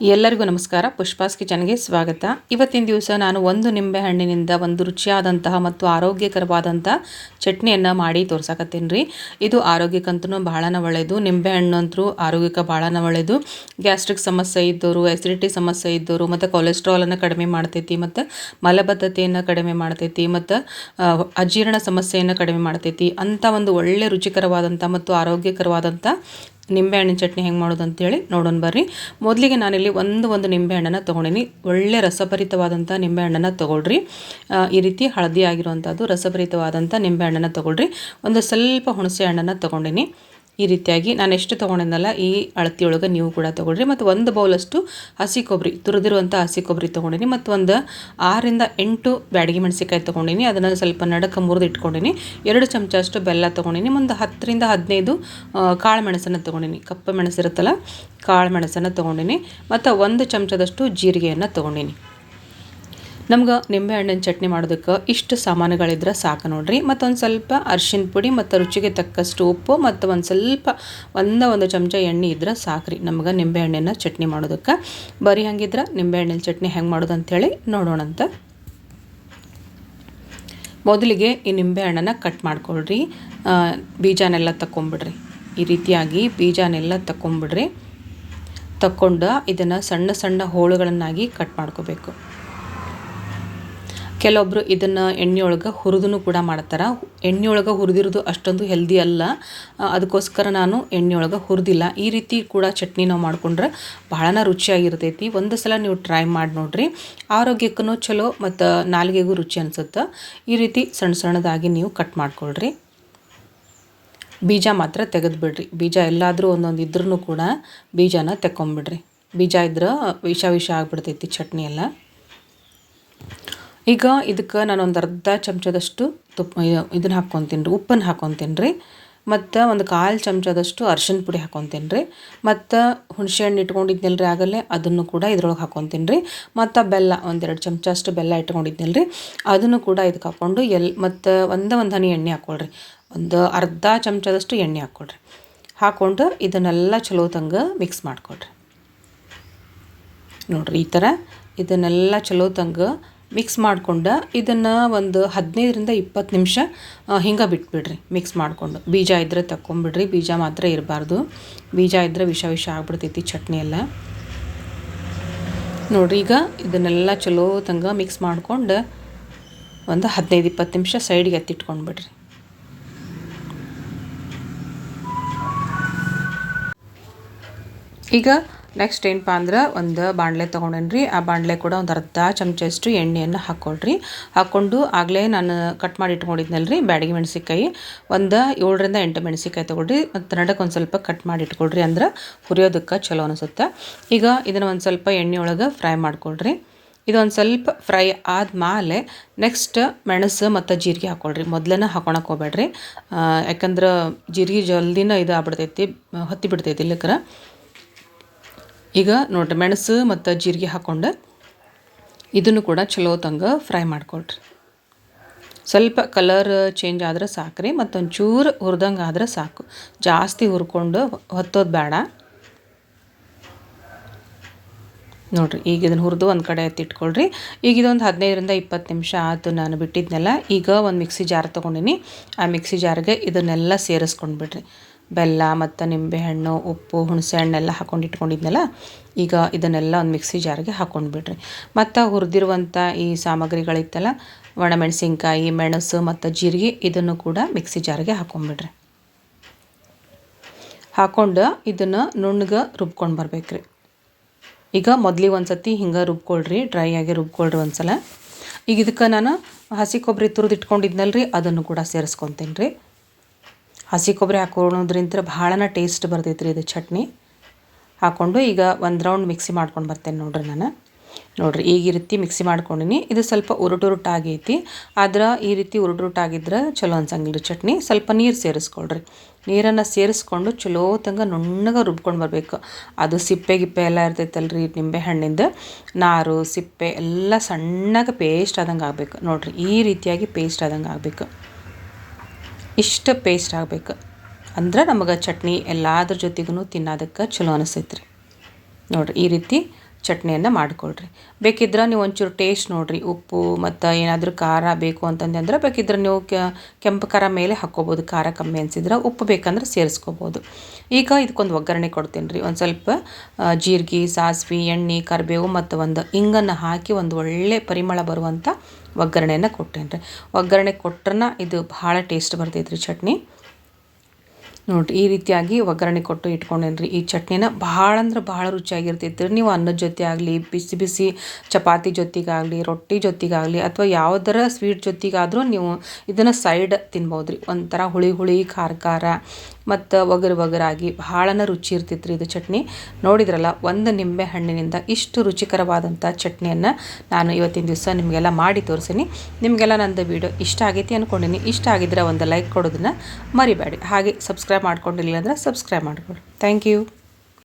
ಎಲ್ಲರಿಗೂ ನಮಸ್ಕಾರ. ಪುಷ್ಪಾಸ್ ಕಿಚನ್ಗೆ ಸ್ವಾಗತ. ಇವತ್ತಿನ ದಿವಸ ನಾನು ಒಂದು ನಿಂಬೆ ಹಣ್ಣಿನಿಂದ ಒಂದು ರುಚಿಯಾದಂತಹ ಮತ್ತು ಆರೋಗ್ಯಕರವಾದಂಥ ಚಟ್ನಿಯನ್ನು ಮಾಡಿ ತೋರ್ಸಕತ್ತೀನಿ ರೀ ಇದು ಆರೋಗ್ಯಕ್ಕಂತೂ ಭಾಳನ ಒಳ್ಳೆಯದು ನಿಂಬೆ ಹಣ್ಣು ಅಂತೂ ಆರೋಗ್ಯಕ್ಕೆ ಭಾಳನ ಒಳ್ಳೆಯದು ಗ್ಯಾಸ್ಟ್ರಿಕ್ ಸಮಸ್ಯೆ ಇದ್ದವರು ಎಸಿಡಿಟಿ ಸಮಸ್ಯೆ ಇದ್ದವರು ಮತ್ತು ಕೊಲೆಸ್ಟ್ರಾಲನ್ನು ಕಡಿಮೆ ಮಾಡ್ತೈತಿ, ಮತ್ತು ಮಲಬದ್ಧತೆಯನ್ನು ಕಡಿಮೆ ಮಾಡ್ತೈತಿ, ಮತ್ತು ಅಜೀರ್ಣ ಸಮಸ್ಯೆಯನ್ನು ಕಡಿಮೆ ಮಾಡ್ತೈತಿ. ಅಂಥ ಒಂದು ಒಳ್ಳೆಯ ರುಚಿಕರವಾದಂಥ ಮತ್ತು ಆರೋಗ್ಯಕರವಾದಂಥ ನಿಂಬೆಹಣ್ಣಿನ ಚಟ್ನಿ ಹೆಂಗೆ ಮಾಡೋದು ಅಂತೇಳಿ ನೋಡೋಣ ಬರ್ರಿ. ಮೊದಲಿಗೆ ನಾನಿಲ್ಲಿ ಒಂದು ಒಂದು ನಿಂಬೆಹಣ್ಣನ್ನು ತೊಗೊಂಡಿನಿ. ಒಳ್ಳೆ ರಸಭರಿತವಾದಂಥ ನಿಂಬೆಹಣ್ಣನ್ನು ತೊಗೊಳ್ರಿ. ಈ ರೀತಿ ಹಳದಿ ಆಗಿರುವಂಥದ್ದು ರಸಭರಿತವಾದಂಥ ನಿಂಬೆಹಣ್ಣನ್ನು ತೊಗೊಳ್ರಿ. ಒಂದು ಸ್ವಲ್ಪ ಹುಣಸೆ ಹಣ್ಣನ್ನು ತೊಗೊಂಡಿನಿ. ಈ ರೀತಿಯಾಗಿ ನಾನು ಎಷ್ಟು ತೊಗೊಂಡಿದ್ನಲ್ಲ, ಈ ಅಳತಿಯೊಳಗೆ ನೀವು ಕೂಡ ತೊಗೊಳ್ರಿ ಮತ್ತು ಒಂದು ಬೌಲಷ್ಟು ಹಸಿ ಕೊಬ್ಬರಿ, ತುರಿದಿರುವಂಥ ಹಸಿ ಕೊಬ್ಬರಿ ತೊಗೊಂಡಿನಿ. ಮತ್ತು ಒಂದು ಆರರಿಂದ ಎಂಟು ಬ್ಯಾಡಗಿ ಮೆಣಸಿಕಾಯಿ ತೊಗೊಂಡಿನಿ. ಅದನ್ನು ಸ್ವಲ್ಪ ನಡಕ ಮುರಿದು ಇಟ್ಕೊಂಡಿನಿ. ಎರಡು ಚಮಚ ಅಷ್ಟು ಬೆಲ್ಲ ತೊಗೊಂಡಿನಿ. ಒಂದು ಹತ್ತರಿಂದ ಹದಿನೈದು ಕಾಳು ಮೆಣಸನ್ನು ತೊಗೊಂಡಿನಿ. ಕಪ್ಪು ಮೆಣಸಿರುತ್ತಲ್ಲ, ಕಾಳು ಮೆಣಸನ್ನು ತೊಗೊಂಡಿನಿ. ಮತ್ತು ಒಂದು ಚಮಚದಷ್ಟು ಜೀರಿಗೆಯನ್ನು ತೊಗೊಂಡಿನಿ. ನಮ್ಗೆ ನಿಂಬೆಹಣ್ಣಿನ ಚಟ್ನಿ ಮಾಡೋದಕ್ಕೆ ಇಷ್ಟು ಸಾಮಾನುಗಳಿದ್ರೆ ಸಾಕು ನೋಡ್ರಿ. ಮತ್ತೊಂದು ಸ್ವಲ್ಪ ಅರ್ಶಿನ ಪುಡಿ ಮತ್ತು ರುಚಿಗೆ ತಕ್ಕಷ್ಟು ಉಪ್ಪು ಮತ್ತು ಒಂದು ಸ್ವಲ್ಪ ಒಂದೇ ಒಂದು ಚಮಚ ಎಣ್ಣೆ ಇದ್ರೆ ಸಾಕ್ರಿ. ನಮ್ಗೆ ನಿಂಬೆಹಣ್ಣಿನ ಚಟ್ನಿ ಮಾಡೋದಕ್ಕೆ. ಬರೀ ಹಂಗಿದ್ರೆ ನಿಂಬೆಹಣ್ಣಿನ ಚಟ್ನಿ ಹೆಂಗೆ ಮಾಡೋದು ಅಂಥೇಳಿ ನೋಡೋಣಂತ. ಮೊದಲಿಗೆ ಈ ನಿಂಬೆಹಣ್ಣನ್ನು ಕಟ್ ಮಾಡ್ಕೊಳ್ರಿ. ಬೀಜನೆಲ್ಲ ತಗೊಂಬಿಡ್ರಿ ಈ ರೀತಿಯಾಗಿ ಬೀಜನೆಲ್ಲ ತಗೊಂಬಿಡ್ರಿ ತಕ್ಕೊಂಡು ಇದನ್ನು ಸಣ್ಣ ಸಣ್ಣ ಹೋಳುಗಳನ್ನಾಗಿ ಕಟ್ ಮಾಡ್ಕೋಬೇಕು. ಕೆಲವೊಬ್ಬರು ಇದನ್ನು ಎಣ್ಣೆಯೊಳಗೆ ಹುರಿದೂ ಕೂಡ ಮಾಡ್ತಾರೆ. ಎಣ್ಣೆಯೊಳಗೆ ಹುರಿದಿರೋದು ಅಷ್ಟೊಂದು ಹೆಲ್ದಿ ಅಲ್ಲ. ಅದಕ್ಕೋಸ್ಕರ ನಾನು ಎಣ್ಣೆಯೊಳಗೆ ಹುರಿದಿಲ್ಲ. ಈ ರೀತಿ ಕೂಡ ಚಟ್ನಿ ನಾವು ಮಾಡ್ಕೊಂಡ್ರೆ ಬಹಳನ ರುಚಿಯಾಗಿರ್ತೈತಿ. ಒಂದು ಸಲ ನೀವು ಟ್ರೈ ಮಾಡಿ ನೋಡ್ರಿ. ಆರೋಗ್ಯಕ್ಕೂ ಚಲೋ ಮತ್ತು ನಾಲಿಗೆಗೂ ರುಚಿ ಅನಿಸುತ್ತೆ. ಈ ರೀತಿ ಸಣ್ಣ ಸಣ್ಣದಾಗಿ ನೀವು ಕಟ್ ಮಾಡ್ಕೊಳ್ರಿ. ಬೀಜ ಮಾತ್ರ ತೆಗೆದುಬಿಡ್ರಿ. ಬೀಜ ಎಲ್ಲಾದರೂ ಒಂದೊಂದು ಇದ್ರೂ ಕೂಡ ಬೀಜನ ತೆಕ್ಕೊಂಬಿಡ್ರಿ. ಬೀಜ ಇದ್ರೆ ವಿಷ ವಿಷ ಆಗಿಬಿಡ್ತೈತಿ ಚಟ್ನಿ ಎಲ್ಲ. ಈಗ ಇದಕ್ಕೆ ನಾನು ಒಂದು ಅರ್ಧ ಚಮಚದಷ್ಟು ತುಪ್ಪ ಇದನ್ನು ಹಾಕ್ಕೊತೀನಿ ರೀ ಉಪ್ಪನ್ನು ಹಾಕ್ಕೊತೀನಿ ರೀ ಮತ್ತು ಒಂದು ಕಾಲು ಚಮಚದಷ್ಟು ಅರ್ಶಿನ ಪುಡಿ ಹಾಕ್ಕೊತೀನಿ ರೀ ಮತ್ತು ಹುಣಸೆಹಣ್ಣು ಇಟ್ಕೊಂಡಿದ್ನಲ್ಲ ರೀ ಆಗಲೇ, ಅದನ್ನು ಕೂಡ ಇದ್ರೊಳಗೆ ಹಾಕ್ಕೊತೀನಿ ರೀ ಮತ್ತು ಬೆಲ್ಲ, ಒಂದೆರಡು ಚಮಚ ಅಷ್ಟು ಬೆಲ್ಲ ಇಟ್ಕೊಂಡಿದ್ನಲ್ಲ ರೀ ಅದನ್ನು ಕೂಡ ಇದಕ್ಕೆ ಹಾಕ್ಕೊಂಡು ಎಲ್, ಮತ್ತು ಒಂದು ಒಂದು ಹನಿ ಎಣ್ಣೆ ಹಾಕ್ಕೊಳ್ರಿ ಒಂದು ಅರ್ಧ ಚಮಚದಷ್ಟು ಎಣ್ಣೆ ಹಾಕ್ಕೊಳ್ರಿ ಹಾಕ್ಕೊಂಡು ಇದನ್ನೆಲ್ಲ ಚಲೋ ತಂಗ ಮಿಕ್ಸ್ ಮಾಡ್ಕೊಳ್ರಿ. ನೋಡ್ರಿ ಈ ಥರ ಇದನ್ನೆಲ್ಲ ಚಲೋ ತಂಗ ಮಿಕ್ಸ್ ಮಾಡ್ಕೊಂಡು ಇದನ್ನು ಒಂದು ಹದಿನೈದರಿಂದ ಇಪ್ಪತ್ತು ನಿಮಿಷ ಹಿಂಗೆ ಬಿಟ್ಬಿಡ್ರಿ. ಮಿಕ್ಸ್ ಮಾಡಿಕೊಂಡು. ಬೀಜ ಇದ್ದರೆ ತಕ್ಕೊಂಬಿಡ್ರಿ. ಬೀಜ ಮಾತ್ರ ಇರಬಾರ್ದು. ಬೀಜ ಇದ್ದರೆ ವಿಷ ವಿಷ ಆಗ್ಬಿಡ್ತೈತಿ ಚಟ್ನಿ ಎಲ್ಲ. ನೋಡ್ರಿ, ಈಗ ಇದನ್ನೆಲ್ಲ ಚಲೋ ತಂಗ ಮಿಕ್ಸ್ ಮಾಡ್ಕೊಂಡು ಒಂದು ಹದಿನೈದು ಇಪ್ಪತ್ತು ನಿಮಿಷ ಸೈಡ್ಗೆ ಎತ್ತಿಟ್ಕೊಂಡ್ಬಿಡ್ರಿ. ಈಗ ನೆಕ್ಸ್ಟ್ ಏನಪ್ಪ ಅಂದ್ರೆ ಒಂದು ಬಾಣಲೆ ತೊಗೊಂಡೇನ್ರಿ. ಆ ಬಾಣಲೆ ಕೂಡ ಒಂದು ಅರ್ಧ ಚಮಚಷ್ಟು ಎಣ್ಣೆಯನ್ನು ಹಾಕ್ಕೊಳ್ರಿ ಹಾಕ್ಕೊಂಡು ಆಗಲೇ ನಾನು ಕಟ್ ಮಾಡಿ ಇಟ್ಕೊಂಡಿದ್ನಲ್ಲ ರೀ ಬ್ಯಾಡಗಿ ಮೆಣಸಿಕಾಯಿ ಒಂದು ಏಳರಿಂದ ಎಂಟು ಮೆಣಸಿಕಾಯಿ ತೊಗೊಳ್ರಿ. ಮತ್ತು ನಡಕ್ಕೆ ಒಂದು ಸ್ವಲ್ಪ ಕಟ್ ಮಾಡಿ ಇಟ್ಕೊಳ್ರಿ ಅಂದ್ರೆ ಹುರಿಯೋದಕ್ಕೆ ಚಲೋ ಅನಿಸುತ್ತೆ. ಈಗ ಇದನ್ನು ಒಂದು ಸ್ವಲ್ಪ ಎಣ್ಣೆ ಒಳಗೆ ಫ್ರೈ ಮಾಡ್ಕೊಳ್ರಿ. ಇದೊಂದು ಸ್ವಲ್ಪ ಫ್ರೈ ಆದ್ಮೇಲೆ ನೆಕ್ಸ್ಟ್ ಮೆಣಸು ಮತ್ತು ಜೀರಿಗೆ ಹಾಕ್ಕೊಳ್ರಿ ಮೊದಲನೇ ಹಾಕೊಳಕ್ಕೆ ಹೋಗ್ಬೇಡ್ರಿ. ಯಾಕಂದ್ರೆ ಜೀರಿಗೆ ಜಲ್ದಿನ ಇದು ಆಗ್ಬಿಡ್ತೈತಿ, ಹೊತ್ತಿ ಬಿಡ್ತೈತಿ ಇಲ್ಲಕ್ರ. ಈಗ ನೋಡಿರಿ, ಮೆಣಸು ಮತ್ತು ಜೀರಿಗೆ ಹಾಕ್ಕೊಂಡು ಇದನ್ನು ಕೂಡ ಚಲೋ ತಂಗ ಫ್ರೈ ಮಾಡ್ಕೊಳ್ರಿ. ಸ್ವಲ್ಪ ಕಲರ್ ಚೇಂಜ್ ಆದ್ರೆ ಸಾಕ್ರಿ, ಮತ್ತೊಂಚೂರು ಹುರಿದಂಗೆ ಆದ್ರೆ ಸಾಕು. ಜಾಸ್ತಿ ಹುರ್ಕೊಂಡು ಹೊತ್ತೋದು ಬೇಡ. ನೋಡಿರಿ, ಈಗ ಇದನ್ನು ಹುರಿದು ಒಂದು ಕಡೆ ಎತ್ತಿಟ್ಕೊಳ್ರಿ ಈಗ ಇದೊಂದು ಹದಿನೈದರಿಂದ ಇಪ್ಪತ್ತು ನಿಮಿಷ ಆತು ನಾನು ಬಿಟ್ಟಿದ್ನೆಲ್ಲ. ಈಗ ಒಂದು ಮಿಕ್ಸಿ ಜಾರ್ ತೊಗೊಂಡಿನಿ. ಆ ಮಿಕ್ಸಿ ಜಾರ್ಗೆ ಇದನ್ನೆಲ್ಲ ಸೇರಿಸ್ಕೊಂಡು ಬಿಡ್ರಿ ಬೆಲ್ಲ ಮತ್ತು ನಿಂಬೆಹಣ್ಣು ಉಪ್ಪು, ಹುಣಸೆ ಹಣ್ಣೆಲ್ಲ ಹಾಕೊಂಡು ಇಟ್ಕೊಂಡಿದ್ನಲ್ಲ, ಈಗ ಇದನ್ನೆಲ್ಲ ಒಂದು ಮಿಕ್ಸಿ ಜಾರ್ಗೆ ಹಾಕೊಂಡು ಬಿಡ್ರಿ. ಮತ್ತು ಹುರಿದಿರುವಂಥ ಈ ಸಾಮಗ್ರಿಗಳಿತ್ತಲ್ಲ, ಒಣಮೆಣಸಿನ್ಕಾಯಿ, ಮೆಣಸು ಮತ್ತು ಜೀರಿಗೆ, ಇದನ್ನು ಕೂಡ ಮಿಕ್ಸಿ ಜಾರ್ಗೆ ಹಾಕೊಂಡ್ಬಿಡ್ರಿ ಹಾಕೊಂಡು ಇದನ್ನು ನುಣ್ಣಗೆ ರುಬ್ಕೊಂಡು ಬರ್ಬೇಕ್ರಿ. ಈಗ ಮೊದಲಿಗೆ ಒಂದು ಸತಿ ಹಿಂಗೆ ರುಬ್ಕೊಳ್ರಿ, ಡ್ರೈ ಆಗಿ ರುಬ್ಕೊಳ್ರಿ ಒಂದು ಸಲ ಈಗ ಇದಕ್ಕೆ ನಾನು ಹಸಿ ಕೊಬ್ಬರಿ ತುರಿದು ಇಟ್ಕೊಂಡಿದ್ನಲ್ರಿ, ಅದನ್ನು ಕೂಡ ಸೇರಿಸ್ಕೊತೀನಿ ರೀ ಹಸಿ ಕೊಬ್ಬರಿ ಹಾಕೋಣದ್ರಿಂದ ಭಾಳನ ಟೇಸ್ಟ್ ಬರ್ತೈತೆ ರೀ ಇದು ಚಟ್ನಿ. ಹಾಕ್ಕೊಂಡು ಈಗ ಒಂದು ರೌಂಡ್ ಮಿಕ್ಸಿ ಮಾಡ್ಕೊಂಡು ಬರ್ತೇನೆ ನೋಡ್ರಿ ನಾನು. ನೋಡ್ರಿ, ಈಗ ಈ ರೀತಿ ಮಿಕ್ಸಿ ಮಾಡ್ಕೊಂಡಿನಿ. ಇದು ಸ್ವಲ್ಪ ಉರುಟು ಉರುಟು ಆಗೈತಿ. ಆದ್ರೆ ಈ ರೀತಿ ಉರುಟು ಉರುಟು ಆಗಿದ್ರೆ ಚಲೋ ಅನ್ಸಂಗಿಲ್ಲ ಚಟ್ನಿ. ಸ್ವಲ್ಪ ನೀರು ಸೇರಿಸ್ಕೊಳ್ರಿ. ನೀರನ್ನು ಸೇರಿಸ್ಕೊಂಡು ಚಲೋ ತಂಗ ನುಣ್ಣಗೆ ರುಬ್ಕೊಂಡು ಬರಬೇಕು. ಅದು ಸಿಪ್ಪೆ ಗಿಪ್ಪೆ ಎಲ್ಲ ಇರ್ತೈತಲ್ರಿ ನಿಂಬೆ ಹಣ್ಣಿಂದ. ನಾರು, ಸಿಪ್ಪೆ ಎಲ್ಲ ಸಣ್ಣಗೆ ಪೇಸ್ಟ್ ಆದಂಗೆ ಆಗಬೇಕು. ನೋಡ್ರಿ, ಈ ರೀತಿಯಾಗಿ ಪೇಸ್ಟ್ ಆದಂಗೆ ಆಗಬೇಕು. ಇಷ್ಟು ಪೇಸ್ಟ್ ಆಗಬೇಕು. ಅಂದ್ರೆ ನಮಗೆ ಚಟ್ನಿ ಎಲ್ಲಾದ್ರ ಜೊತೆಗೂ ತಿನ್ನೋದಕ್ಕೆ ಚಲೋ ಅನಿಸ್ತೈತೆ ರೀ ನೋಡಿರಿ, ಈ ರೀತಿ ಚಟ್ನಿಯನ್ನು ಮಾಡಿಕೊಳ್ರಿ. ಬೇಕಿದ್ರೆ ನೀವು ಒಂಚೂರು ಟೇಸ್ಟ್ ನೋಡಿರಿ, ಉಪ್ಪು ಮತ್ತು ಏನಾದರೂ ಖಾರ ಬೇಕು ಅಂತಂದ್ರೆ ಬೇಕಿದ್ರೆ ನೀವು ಕೆಂಪು ಖಾರ ಮೇಲೆ ಹಾಕ್ಕೋಬೋದು. ಖಾರ ಕಮ್ಮಿ ಅನಿಸಿದ್ರೆ ಉಪ್ಪು ಬೇಕಂದ್ರೆ ಸೇರಿಸ್ಕೋಬೋದು. ಈಗ ಇದಕ್ಕೊಂದು ಒಗ್ಗರಣೆ ಕೊಡ್ತೀನಿ ರೀ ಒಂದು ಸ್ವಲ್ಪ ಜೀರಿಗೆ, ಸಾಸಿವೆ, ಎಣ್ಣೆ, ಕರಿಬೇವು ಮತ್ತು ಒಂದು ಇಂಗನ್ನು ಹಾಕಿ ಒಂದು ಒಳ್ಳೆ ಪರಿಮಳ ಬರುವಂಥ ಒಗ್ಗರಣೆಯನ್ನು ಕೊಟ್ಟೇನ್ರಿ ಒಗ್ಗರಣೆ ಕೊಟ್ರನ ಇದು ಭಾಳ ಟೇಸ್ಟ್ ಬರ್ತೈತ್ರಿ ಚಟ್ನಿ. ನೋಡಿರಿ ಈ ರೀತಿಯಾಗಿ ಒಗ್ಗರಣೆ ಕೊಟ್ಟು ಇಟ್ಕೊಂಡೇನಿ ಈ ಚಟ್ನಿನ ಭಾಳ ಅಂದ್ರೆ ಭಾಳ ರುಚಿಯಾಗಿರ್ತೈತೆ ರೀ ನೀವು ಅನ್ನದ ಜೊತೆ ಆಗಲಿ ಬಿಸಿ ಬಿಸಿ ಚಪಾತಿ ಜೊತೆಗಾಗಲಿ, ರೊಟ್ಟಿ ಜೊತೆಗಾಗಲಿ ಅಥವಾ ಯಾವುದರ ಸ್ವೀಟ್ ಜೊತೆಗಾದರೂ ನೀವು ಇದನ್ನು ಸೈಡ್ ತಿನ್ಬೋದು ರೀ ಒಂಥರ ಹುಳಿ ಹುಳಿ, ಖಾರ ಖಾರ ಮತ್ತು ಒಗರು ಒಗರಾಗಿ ಭಾಳನ ರುಚಿ ಇರ್ತೈತೆ ರೀ ಇದು ಚಟ್ನಿ. ನೋಡಿದ್ರಲ್ಲ, ಒಂದು ನಿಂಬೆ ಹಣ್ಣಿನಿಂದ ಇಷ್ಟು ರುಚಿಕರವಾದಂಥ ಚಟ್ನಿಯನ್ನು ನಾನು ಇವತ್ತಿನ ದಿವಸ ನಿಮಗೆಲ್ಲ ಮಾಡಿ ತೋರಿಸಿನಿ. ನಿಮಗೆಲ್ಲ ನಂದು ವೀಡಿಯೋ ಇಷ್ಟ ಆಗೈತಿ ಅಂದ್ಕೊಂಡಿನಿ ಇಷ್ಟ ಆಗಿದ್ರೆ ಒಂದು ಲೈಕ್ ಕೊಡೋದನ್ನು ಮರಿಬೇಡಿ. ಹಾಗೆ ಸಬ್ಸ್ಕ್ರೈಬ್ ಮಾಡ್ಕೊಂಡಿಲ್ಲ ಅಂದರೆ ಸಬ್ಸ್ಕ್ರೈಬ್ ಮಾಡ್ಕೊಳ್ಳಿ. Thank you